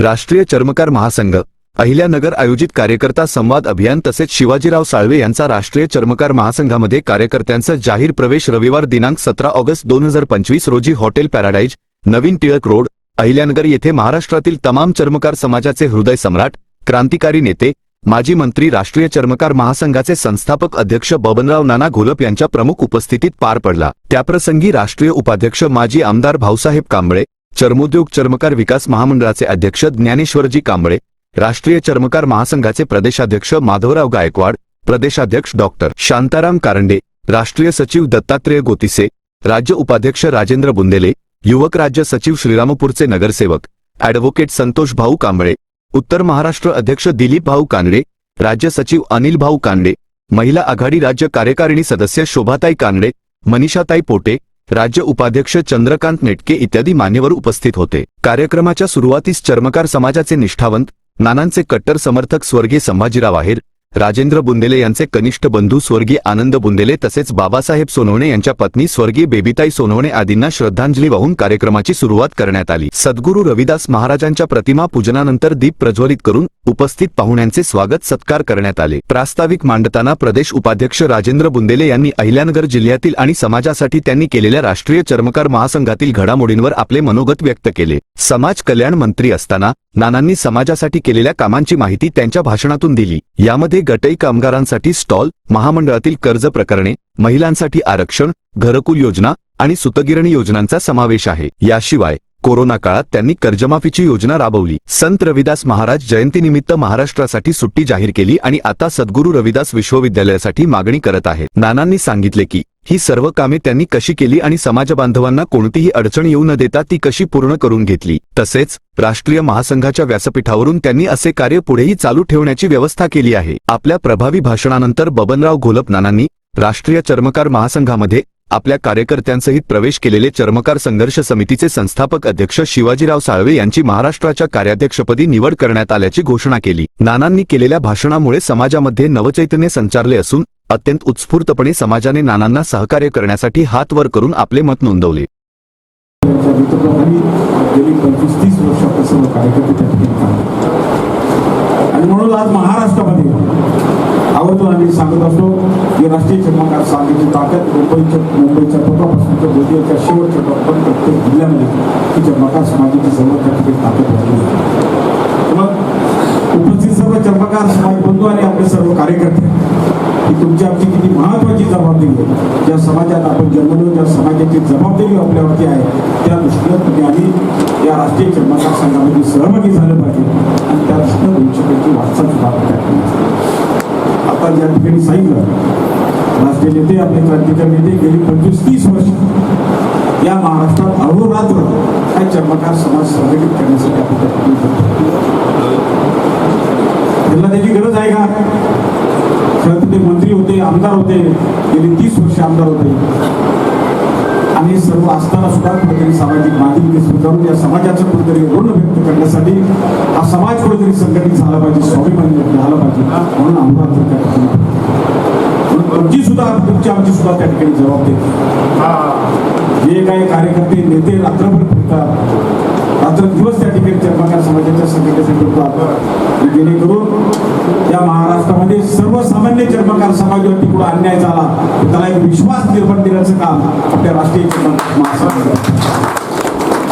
राष्ट्रीय चर्मकार महासंघ. अहिल्यानगर आयोजित कार्यकर्ता संवाद अभियान तसेच शिवाजीराव साळवे यांचा राष्ट्रीय चर्मकार महासंघामध्ये कार्यकर्त्यांचा जाहीर प्रवेश रविवार दिनांक सतरा ऑगस्ट दोन हजार पंचवीस रोजी हॉटेल पॅराडाईज नवीन टिळक रोड अहिल्यानगर येथे महाराष्ट्रातील तमाम चर्मकार समाजाचे हृदय सम्राट क्रांतिकारी नेते माजी मंत्री राष्ट्रीय चर्मकार महासंघाचे संस्थापक अध्यक्ष बबनराव नाना घोलप यांच्या प्रमुख उपस्थितीत पार पडला. त्याप्रसंगी राष्ट्रीय उपाध्यक्ष माजी आमदार भाऊसाहेब कांबळे चर्मोद्योग चर्मकार विकास महामंडळाचे अध्यक्ष ज्ञानेश्वरजी कांबळे राष्ट्रीय चर्मकार महासंघाचे प्रदेशाध्यक्ष माधवराव गायकवाड प्रदेशाध्यक्ष डॉक्टर शांताराम कारंडे राष्ट्रीय सचिव दत्तात्रेय गोतिसे राज्य उपाध्यक्ष राजेंद्र बुंदेले युवक राज्य सचिव श्रीरामपूरचे नगरसेवक ॲडव्होकेट संतोष भाऊ कांबळे उत्तर महाराष्ट्र अध्यक्ष दिलीप भाऊ कानडे राज्य सचिव अनिल भाऊ कानडे महिला आघाडी राज्य कार्यकारिणी सदस्य शोभाताई कानडे मनीषाताई पोटे राज्य उपाध्यक्ष चंद्रकांत नेटके इत्यादी मान्यवर उपस्थित होते. कार्यक्रमाच्या सुरुवातीस चर्मकार समाजाचे निष्ठावंत नानांचे कट्टर समर्थक स्वर्गीय संभाजीराव आहेर राजेंद्र बुंदेले यांचे कनिष्ठ बंधू स्वर्गीय आनंद बुंदेले तसेच बाबासाहेब सोनवणे यांच्या पत्नी स्वर्गीय बेबीताई सोनवणे आदींना श्रद्धांजली वाहून कार्यक्रमाची सुरुवात करण्यात आली. सद्गुरू रविदास महाराजांच्या प्रतिमा पूजनानंतर दीप प्रज्वलित करून उपस्थित पाहुण्यांचे स्वागत सत्कार करण्यात आले. प्रास्ताविक मांडताना प्रदेश उपाध्यक्ष राजेंद्र बुंदेले यांनी अहिल्यानगर जिल्ह्यातील आणि समाजासाठी त्यांनी केलेल्या राष्ट्रीय चर्मकार महासंघातील घडामोडींवर आपले मनोगत व्यक्त केले. समाज कल्याण मंत्री असताना नानांनी समाजासाठी केलेल्या कामांची माहिती त्यांच्या भाषणातून दिली. यामध्ये गटई कामगारांसाठी स्टॉल महामंडळातील कर्ज प्रकरणे महिलांसाठी आरक्षण घरकुल योजना आणि सुतगिरणी योजनांचा समावेश आहे. याशिवाय कोरोना काळात त्यांनी कर्जमाफीची योजना राबवली. संत रविदास महाराज जयंतीनिमित्त महाराष्ट्रासाठी सुट्टी जाहीर केली आणि आता सद्गुरू रविदास विश्वविद्यालयासाठी मागणी करत आहे नानांनी सांगितले की ही सर्व कामे त्यांनी कशी केली आणि समाजबांधवांना कोणतीही अडचण येऊ न देता ती कशी पूर्ण करून घेतली? तसेच राष्ट्रीय महासंघाच्या व्यासपीठावरून त्यांनी असे कार्य पुढेही चालू ठेवण्याची व्यवस्था केली आहे. आपल्या प्रभावी भाषणानंतर बबनराव घोलप नानांनी राष्ट्रीय चर्मकार महासंघामध्ये आपल्या कार्यकर्त्यांसहित प्रवेश केलेले चर्मकार संघर्ष समितीचे संस्थापक अध्यक्ष शिवाजीराव साळवे यांची महाराष्ट्राच्या कार्याध्यक्षपदी निवड करण्यात आल्याची घोषणा केली. नानांनी केलेल्या भाषणामुळे समाजामध्ये नवचैतन्य संचारले असून अत्यंत उत्स्फूर्तपणे समाजाने नानांना सहकार्य करण्यासाठी हात वर करून आपले मत नोंदवले. आणि म्हणून आज महाराष्ट्रामध्ये आवर्जून आम्ही सांगत असतो की राष्ट्रीय चर्मकार सांगण्याची ताकद मुंबईच्या मुंबईच्या टोकापासून तर गोदियाच्या शेवटच्या टोकापर्यंत प्रत्येक जिल्ह्यामध्ये ही चर्मकार समाजाची सर्व त्या ठिकाणी ताकद असली मग उपस्थित सर्व चर्मकार समाज बंधू आणि आपले सर्व कार्यकर्ते ही तुमची आमची किती महत्वाची जबाबदारी आहे. ज्या समाजात आपण जन्मलो ज्या समाजाची जबाबदारी आपल्यावरती आहे त्या दृष्टीनं तुम्ही आम्ही या राष्ट्रीय चर्मकार संघामध्ये सहभागी झालं पाहिजे. आणि त्या दृष्टीनं तुमच्यापैकी वाटचाल सुद्धा त्या या ठिकाणी सांगितलं राष्ट्रीय नेते आपले क्रांतिकारी नेते गेली पंचवीस तीस वर्ष या महाराष्ट्रात अहोरात्र काय चर्मकार समाज संघटित करण्यासाठी आपण त्यांना त्याची गरज आहे का? खरं ते मंत्री होते आमदार होते गेली तीस वर्ष आमदार होते. आणि सर्व असताना सुद्धा कुठेतरी सामाजिक माध्यमिक स्वीकारून या समाजाचं कुठेतरी ऋण व्यक्त करण्यासाठी हा समाज कुठेतरी संघटित झाला पाहिजे स्वाभिमानी झाला पाहिजे म्हणून आमदार त्या ठिकाणी सुद्धा तुमची आमची सुद्धा त्या ठिकाणी जबाबदारी जे काही कार्यकर्ते नेते रात्रभर फिरतात रात्र दिवस त्या ठिकाणी चर्मकार समाजाच्या संघटनेसाठी होतात जेणेकरून महाराष्ट्रामध्ये सर्वसामान्य चर्मकार समाजावरती कुठं अन्याय झाला त्याला एक विश्वास निर्माण देण्याचं काम आपल्या राष्ट्रीय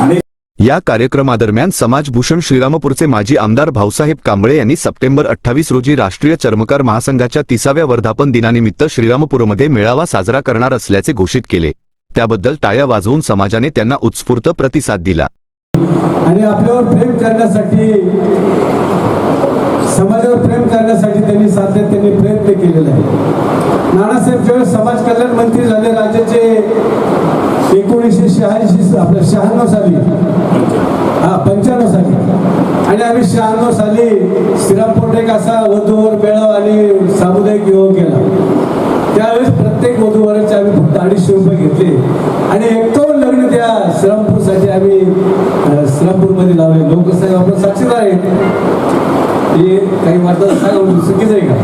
आणि या कार्यक्रमादरम्यान समाजभूषण श्रीरामपूरचे माजी आमदार भाऊसाहेब कांबळे यांनी सप्टेंबर अठ्ठावीस रोजी राष्ट्रीय चर्मकार महासंघाच्या तिसाव्या वर्धापन दिनानिमित्त श्रीरामपूरमध्ये मेळावा साजरा करणार असल्याचे घोषित केले. त्याबद्दल टाळ्या वाजवून समाजाने त्यांना उत्स्फूर्त प्रतिसाद दिला. आणि आपल्यावर प्रेम करण्यासाठी समाजावर प्रेम करण्यासाठी त्यांनी सातत्याने प्रयत्न केलेला आहे नानासाहेब ज्यावेळेस समाज कल्याण मंत्री झाले राज्याचे एकोणीसशे शहाऐंशी आपल्या शहाण्णव साली. हा पंच्याण्णव साली. आणि आम्ही शहाण्णव साली श्रीरामपूर एक असा वधूवर मेळावा आणि सामुदायिक योग केला. त्यावेळेस प्रत्येक वधूवराचे आम्ही फक्त अडीचशे रुपये घेतले. आणि एक्कावन्न लग्न त्या श्रीरामपूरसाठी आम्ही काही वाटत सांगा चुकीचं आहे का?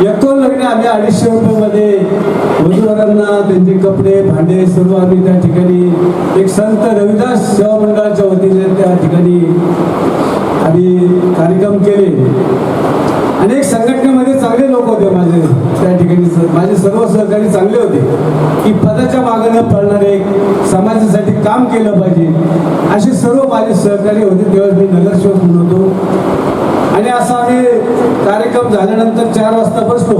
एकावन्न लग्न आम्ही अडीचशे रुपये मध्ये त्यांचे कपडे भांडे सर्व आम्ही त्या ठिकाणी एक संत रविदास सेवा मंडळाच्या वतीने त्या ठिकाणी आम्ही कार्यक्रम केले. अनेक संघटनेमध्ये चांगले लोक होते माझे त्या ठिकाणी माझे सर्व सहकारी चांगले होते. की पदाच्या मागे न पडणारे समाजासाठी काम केलं पाहिजे असे सर्व माझे सहकारी होते तेव्हा मी नगरसेवक म्हणून होतो आणि असा आम्ही कार्यक्रम झाल्यानंतर चार वाजता बसलो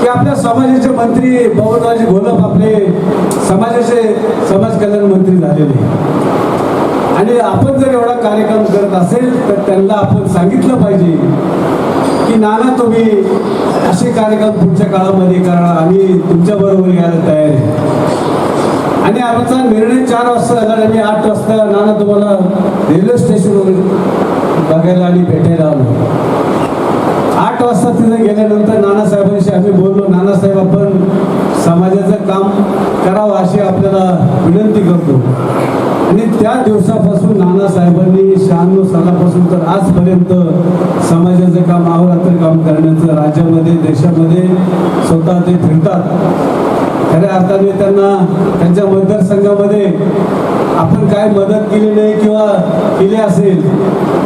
की आपल्या समाजाचे मंत्री बबनरावजी घोलप आपले समाजाचे समाज कल्याण मंत्री झालेले. आणि आपण जर एवढा कार्यक्रम करत असेल तर त्यांना आपण सांगितलं पाहिजे की नाना तुम्ही असे कार्यक्रम पुढच्या काळामध्ये करा आम्ही तुमच्या बरोबर यायला तयार आहे. आणि आमचा निर्णय चार वाजता झाला आणि आठ वाजता नाना तुम्हाला रेल्वे स्टेशनवर बघायला आणि भेटायला आलो. आठ वाजता तिथे गेल्यानंतर नानासाहेबांशी आम्ही बोललो. नानासाहेब आपण समाजाचं काम करावं अशी आपल्याला विनंती करतो. आणि त्या दिवसापासून नानासाहेबांनी शहाण्णव सालापासून तर आजपर्यंत समाजाचं काम अहोरात्र काम करण्याचं राज्यामध्ये देशामध्ये स्वतः ते फिरतात. खऱ्या अर्थाने त्यांना त्यांच्या मतदारसंघामध्ये आपण काय मदत केली नाही किंवा केली असेल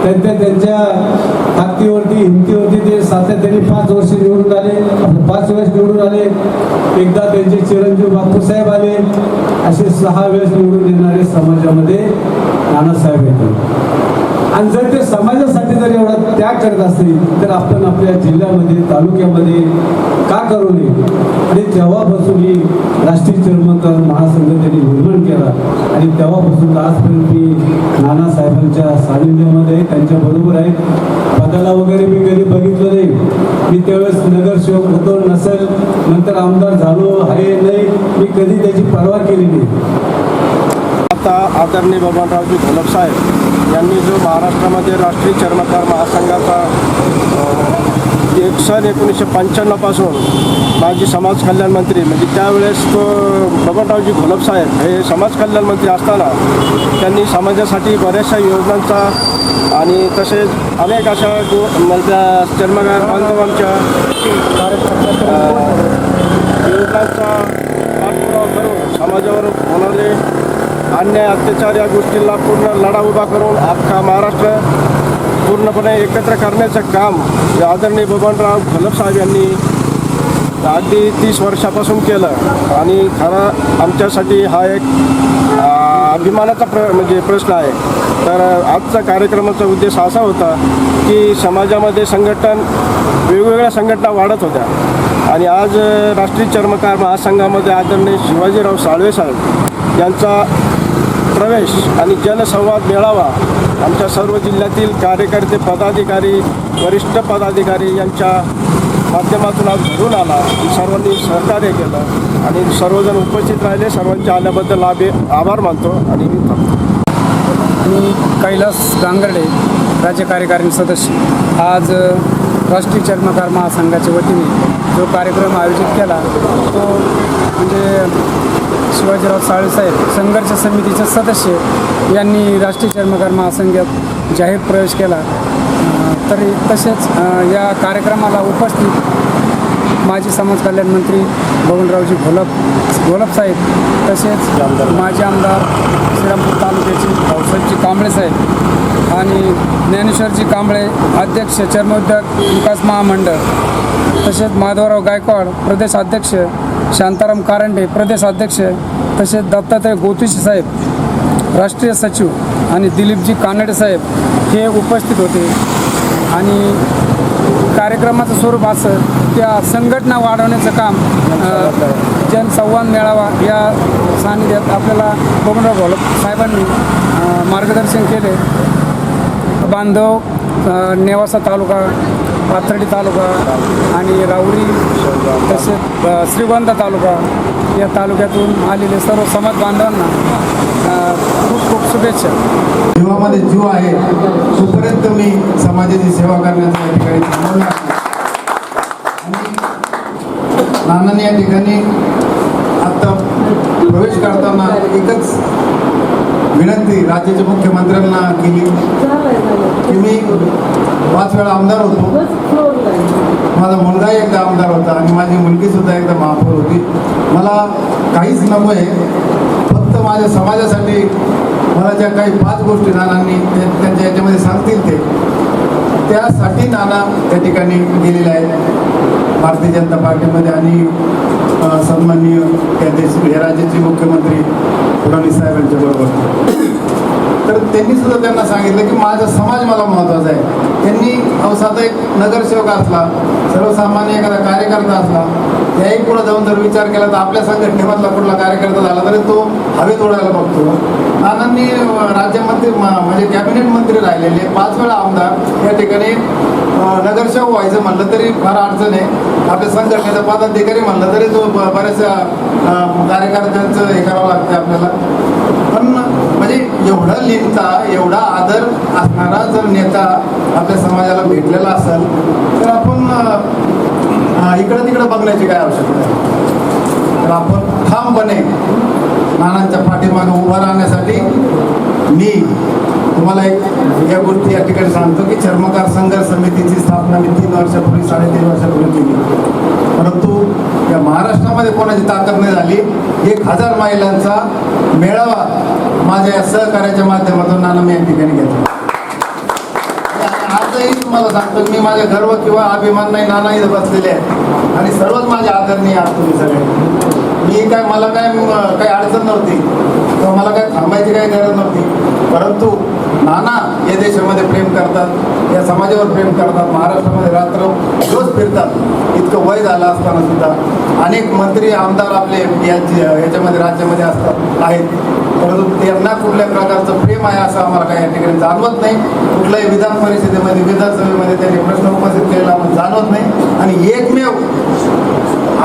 त्यांच्या त्यांच्या ताकदीवरती हिमतीवरती ते सातत्याने पाच वर्ष निवडून आले. पाच वेळेस निवडून आले एकदा त्यांचे चिरंजीव बापूसाहेब आले. असे सहा वेळेस निवडून येणारे समाजामध्ये नानासाहेब येतात. आणि जर ते समाजासाठी जर एवढा त्याग करत असतील तर आपण आपल्या जिल्ह्यामध्ये तालुक्यामध्ये का करू नये? आणि तेव्हापासून ही राष्ट्रीय चर्मकार महासंघ त्यांनी निर्माण केला. आणि तेव्हापासून आजपर्यंत मी नानासाहेबांच्या सानिध्यामध्ये त्यांच्या बरोबर आहे. पदाला वगैरे मी कधी बघितलं नाही. मी त्यावेळेस नगरसेवक होतो नसेल नंतर आमदार झालो आहे नाही मी कधी त्याची पर्वा केली नाही. आता आदरणीय बबनरावजी घोलप साहेब यांनी जो महाराष्ट्रामध्ये राष्ट्रीय चर्मकार महासंघाचा एक सन एकोणीसशे पंच्याण्णवपासून माजी समाज कल्याण मंत्री म्हणजे त्यावेळेस तो बबनरावजी घोलप साहेब हे समाज कल्याण मंत्री असताना त्यांनी समाजासाठी बऱ्याचशा योजनांचा आणि तसेच अनेक अशा गो म्हणजे चर्मकार बांधवांच्या योजनांचा पाठपुरावा करून समाजावर होणारे अन्याय अत्याचार या गोष्टीला पूर्ण लढा उभा करून अख्खा महाराष्ट्र पूर्णपणे एकत्र करण्याचं काम आदरणीय बबनराव घोलप साहेब यांनी अगदी तीस वर्षापासून केलं. आणि खरा आमच्यासाठी हा एक अभिमानाचा प्र म्हणजे प्रश्न आहे. तर आजचा कार्यक्रमाचा उद्देश असा होता की समाजामध्ये संघटन वेगवेगळ्या संघटना वाढत होत्या. आणि आज राष्ट्रीय चर्मकार महासंघामध्ये आदरणीय शिवाजीराव साळवे साहेब यांचा प्रवेश आणि जनसंवाद मेळावा आमच्या सर्व जिल्ह्यातील कार्यकर्ते पदाधिकारी वरिष्ठ पदाधिकारी यांच्या माध्यमातून आज घडून आला. आणि सर्वांनी सहकार्य केलं आणि सर्वजण उपस्थित राहिले. सर्वांच्या आल्याबद्दल आभे आभार मानतो आणि मी मी कैलास गांगर्डे राज्य कार्यकारिणी सदस्य. आज राष्ट्रीय चर्मकार महासंघाच्या वतीने जो कार्यक्रम आयोजित केला तो म्हणजे शिवाजीराव साळेसाहेब संघर्ष समितीचे सदस्य यांनी राष्ट्रीय चर्मकार महासंघात जाहीर प्रवेश केला. तरी तसेच या कार्यक्रमाला उपस्थित माजी समाज कल्याण मंत्री बबनरावजी घोलप घोलप साहेब तसेच माजी आमदार श्रीरामपूर तालुक्याचे भाऊसाहेबजी कांबळे साहेब आणि ज्ञानेश्वरजी कांबळे अध्यक्ष चर्मोद्योग विकास महामंडळ तसेच माधवराव गायकवाड प्रदेश अध्यक्ष शांताराम कारंडे प्रदेश अध्यक्ष तसेच दत्तात्रय गोतुशी साहेब राष्ट्रीय सचिव आणि दिलीपजी कानडे साहेब हे उपस्थित होते. आणि कार्यक्रमाचं स्वरूप असं त्या संघटना वाढवण्याचं काम जनसंवाद मेळावा या सानिध्यात आपल्याला बबनराव घोलप साहेबांनी मार्गदर्शन केले. बांधव नेवासा तालुका पाथर्डी तालुका आणि राऊरी तसेच श्रीगोंदा तालुका या तालुक्यातून आलेले सर्व समाज बांधवांना खूप खूप शुभेच्छा. जीवामध्ये जीव आहे तोपर्यंत मी समाजाची सेवा करण्याचा या ठिकाणी थांबवला आणि नानांनी या ठिकाणी आता प्रवेश करताना एकच विनंती राज्याच्या मुख्यमंत्र्यांना केली. की मी पाच वेळा आमदार होतो. माझा मुलगा एकदा आमदार होता आणि माझी मुलगी सुद्धा एकदा महापौर होती. मला काहीच नको आहे फक्त माझ्या समाजासाठी मला ज्या काही पाच गोष्टी नानांनी ते- त्यांच्या याच्यामध्ये सांगतील ते. त्यासाठी नाना त्या ठिकाणी गेलेले आहेत. भारतीय जनता पार्टीमध्ये आणि सन्माननीय त्या देश या राज्याचे मुख्यमंत्री फडणवीस साहेबांच्या बरोबर तर त्यांनी सुद्धा त्यांना सांगितलं की माझा समाज मला महत्त्वाचा आहे. त्यांनी अहो साधा एक नगरसेवक असला सर्वसामान्य एखादा कार्यकर्ता असला त्याही पुढे जाऊन जर विचार केला तर आपल्या संघटनेमधला कुठला कार्यकर्ता झाला तरी तो हवेत उडायला बघतो. नानांनी राज्यमंत्री म्हणजे कॅबिनेट मंत्री राहिलेले पाच वेळा आमदार या ठिकाणी नगरसेवक व्हायचं म्हणलं तरी फार अडचण आहे. आपल्या संघटनेचा पदाधिकारी म्हणलं तरी तो बऱ्याचशा कार्यकर्त्यांचं हे करावं लागतं आपल्याला. पण म्हणजे एवढा लिहिता एवढा आदर असणारा जर नेता आपल्या समाजाला भेटलेला असेल तर आपण इकडं तिकडं बघण्याची काय आवश्यकता आहे? तर आपण ठामपणे नानांच्या पाठीमागे उभं राहण्यासाठी मी तुम्हाला एक या गोष्टी या ठिकाणी सांगतो की चर्मकार संघर्ष समितीची स्थापना मी तीन वर्षापूर्वी साडेतीन वर्षापूर्वी केली. परंतु या महाराष्ट्रामध्ये कोणाची ताकद नाही झाली. एक हजार महिलांचा मेळावा माझ्या या सहकार्याच्या माध्यमातून नाना मी या ठिकाणी घेतला. आजही तुम्हाला सांगतो मी माझ्या गर्व किंवा अभिमान नाही नाना इथं बसलेले आहेत. आणि सर्वच माझे आदरणीय आहात तुम्ही सगळे. मी काय मला काय काय काही अडचण नव्हती. किंवा मला काय थांबायची काही गरज नव्हती. परंतु नाना या देशामध्ये प्रेम करतात या समाजावर प्रेम करतात महाराष्ट्रामध्ये रात्र रोज फिरतात. इतकं वय झालं असताना सुद्धा अनेक मंत्री आमदार आपले याच्यामध्ये राज्यामध्ये असतात आहेत. परंतु त्यांना कुठल्या प्रकारचं प्रेम आहे असं आम्हाला काही या ठिकाणी जाणवत नाही. कुठल्याही विधान परिषदेमध्ये विधानसभेमध्ये त्यांनी प्रश्न उपस्थित केलेला आपण जाणवत नाही. आणि एकमेव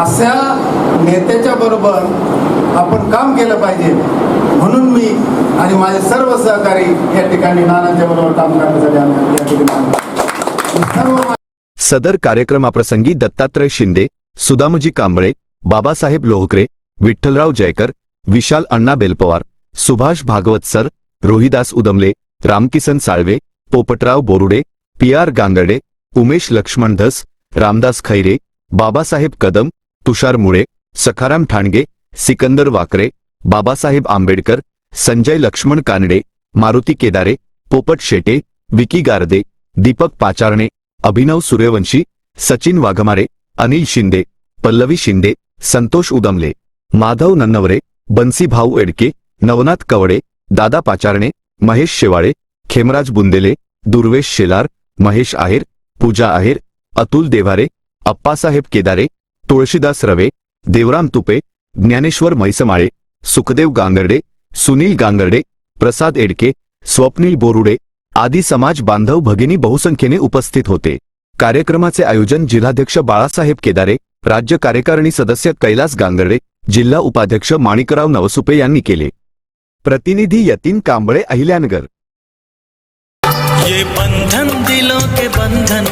अशा नेत्याच्या बरोबर आपण काम केलं पाहिजे. म्हणून मी आणि माझे सर्व सहकारी या ठिकाणी नानांच्या बरोबर काम करण्यासाठी आम्ही या ठिकाणी सदर कार्यक्रमाप्रसंगी Dattatray Shinde Sudamji Kamble Babasaheb Lohkare Vitthalrao Jaykar Vishal Anna Belpawar Subhash Bhagwat sir Rohidas Udamle Ramkisan Salve Popatrao Borude P R Gangade Umesh Laxman Dhas Ramdas Khaire Babasaheb Kadam Tushar Mule Sakharam Thange Sikandar वाकरे Babasaheb Ambedkar Sanjay Laxman Kanade Maruti Kedare Popat Shete Vicky Garde Deepak Pacharne Abhinav Suryavanshi Sachin Waghmare Anil Shinde Pallavi Shinde Santosh Udmale Madhav Nannaware Bansi Bhau Edke Navnath Kawade दादा पाचारणे महेश शेवाळे खेमराज बुंदेले दुर्वेश शेलार महेश आहेर पूजा आहेर अतुल देवारे अप्पासाहेब केदारे तुळशीदास रवे देवराम तुपे ज्ञानेश्वर मैसमाळे सुखदेव गांगर्डे सुनील गांगर्डे प्रसाद एडके स्वप्नील बोरुडे आदी समाज बांधव भगिनी बहुसंख्येने उपस्थित होते. कार्यक्रमाचे आयोजन जिल्हाध्यक्ष बाळासाहेब केदारे राज्य कार्यकारिणी सदस्य कैलास गांगर्डे जिल्हा उपाध्यक्ष माणिकराव नवसुपे यांनी केले. प्रतिनिधी यतीन कांबळे अहिल्यानगर. ये बंधन दिलों के बंधन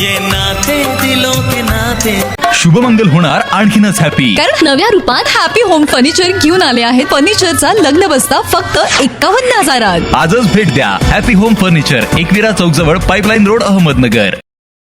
ये नाते दिलों के नाते. शुभमंगल होणार आणखीनच हॅपी कारण नव्या रूपात हॅपी होम फर्निचर घेऊन आले आहेत फर्निचरचा लग्न बसता फक्त एकावन्न हजारात. आजच भेट द्या. Happy home furniture Ekvira Chowk जवळ पाईपलाईन रोड अहमदनगर.